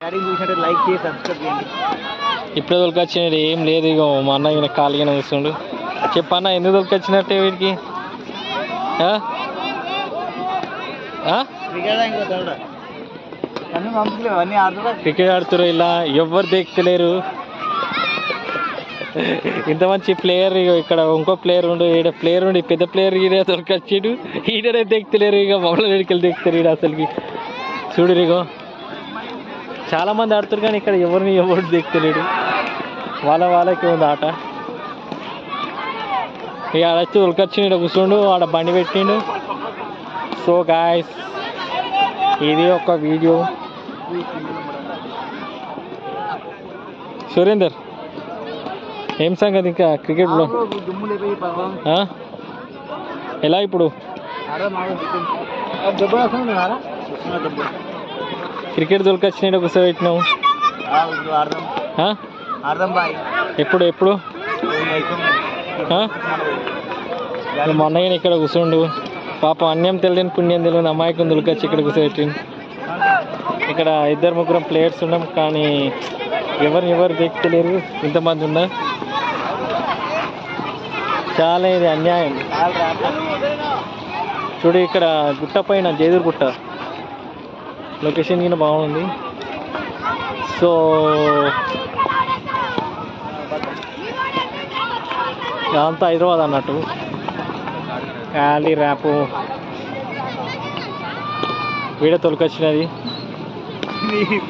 Daddy చూసినట్టు like చేసి subscribe చేయండి ఇప్పుడే దొరికొచ్చినది ఏం లేదు ఇక మా అన్న ఈయన ఖాళీగానే కూర్చుండు చెప్పన్న ఎందుకు దొరికొచ్చినట్టే వీడికి? క్రికెట్ ఆడుతురు? ఇలా ఎవ్వరు దేక్తలేరు. ఇంత మంచి ప్లేయర్ ఇక ఇక్కడ ఇంకో ప్లేయర్ ఉండు ఈడ ప్లేయర్ ఉండి పెద్ద ప్లేయర్ ఈడ దొరికొచ్చిండు ఈడనే దేక్తలేరు ఇక మమ్మల్ని వెడికెళ్ళి దేక్తారు ఈడ అసలుకి. చూడు ఇగో. చాలా మంది ఆడుతారు కానీ ఇక్కడ ఎవరిని ఎవరు దేక్తలేడు వాళ్ళ వాళ్ళకి ఉంది ఆట. ఇక ఆడొచ్చి ఉలకొచ్చి ఇక్కడ కూర్చుండు ఆడ బండి పెట్టిండు. సో గాయస్ ఇది ఒక వీడియో సురేందర్ ఏం సంగతి ఇంకా క్రికెట్లో? ఎలా ఇప్పుడు? క్రికెట్ దొరికొచ్చినట్టు ఒకసారి పెట్టినావు. ఆ, బాయ్ ఎప్పుడు? ఎప్పుడు మా అన్నయ్యని ఇక్కడ కూర్చుండు. పాప అన్యం తెలియని పుణ్యం తెలియని అమాయకం దొరికొచ్చి ఇక్కడ కూర్చోబెట్టిండు ఇక్కడ ఇద్దరు ముగ్గురం ప్లేయర్స్ ఉన్నాం కానీ ఎవరిని ఎవరు దేక్తలేరు ఇంతమంది ఉన్నా? చాలా ఇది అన్యాయం. చూడు ఇక్కడ గుట్ట పైన జేదూరు గుట్ట. లొకేషన్ కింద బాగుంది. సో అంతా హైదరాబాద్ అన్నట్టు. యాలీ ర్యాపు వీడియో తొలకొచ్చినది.